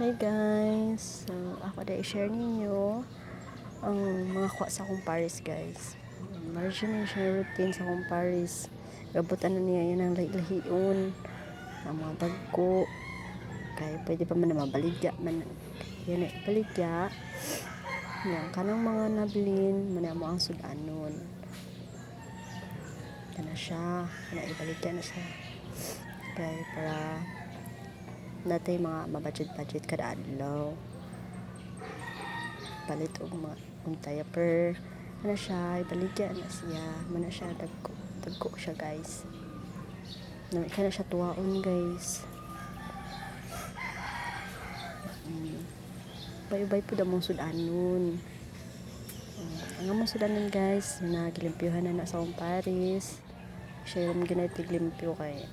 Hi guys! So, ako na i-share ninyo ang mga kwa sa akong Paris guys. Margin siya routine sa akong Paris. Gabutan na niya yan ang lahi-lahion. Ang mga bagko. Kaya pwede pa man na mabaligya man. Yan ay baligya. Yan, kanang mga nabilin, man mo ang sudanon. Kana siya. Kana ibaligya na siya. Kaya para natay mga mabudget-budget kada adlaw. Palit og mga kung diaper ano siya? Ibaligya na siya. Mana siya dagko dagko siya guys. Na ka na siya tuwaon guys. Mm. bay-bay po damong sudanon. Uh, ang among sudanon guys nagilimpyuhan na na sa akong Paris. Siya yung ginaitig limpyo kay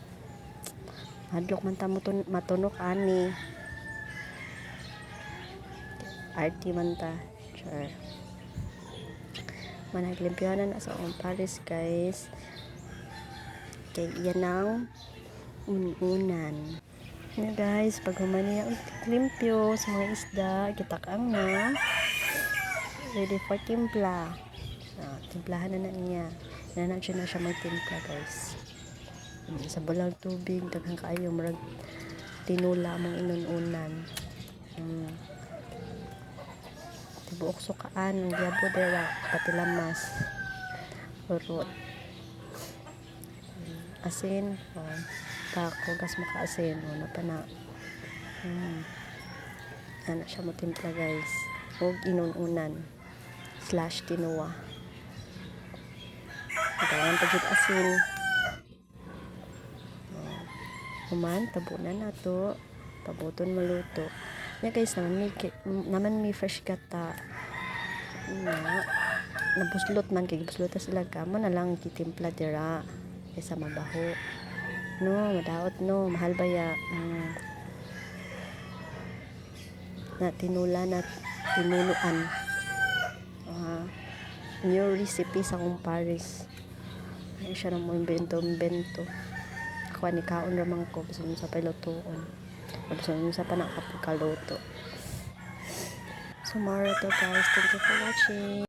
Hadlok man ta matunok ani. Arty man ta. Sure. Managlimpyanan na sa akong Paris guys. Kay iyan ang ununan. Na guys, pag humani ang limpyo sa mga isda, kitakang na. Ready for timpla. Ah, timplahan na na niya. Nanadyo na siya magtimpla guys sa balang tubig daghang kaayo murag tinula mong inununan mm. tibuok sukaan ang gyabo dera pati lamas urot mm. asin oh. tako gas maka asin oh, na pa na mm. ana siya mo timpla guys og inununan slash tinuwa Kailangan pa jud asin Human, tabunan na to. Pabuton maluto. Ya guys, naman may, naman may fresh gata. Na, nabuslot man, kay buslot sila ka. Mo na lang kitimpla dira. Kaysa mabaho. No, madaot no. Mahal ba ya? Mm. Na tinula na tinuluan. Uh, new recipe sa kong Paris. Ay siya na mo imbento-imbento ako ni kaon ramang ko mo sa gusto mo sa panakapagkaluto so more to guys. Thank you for watching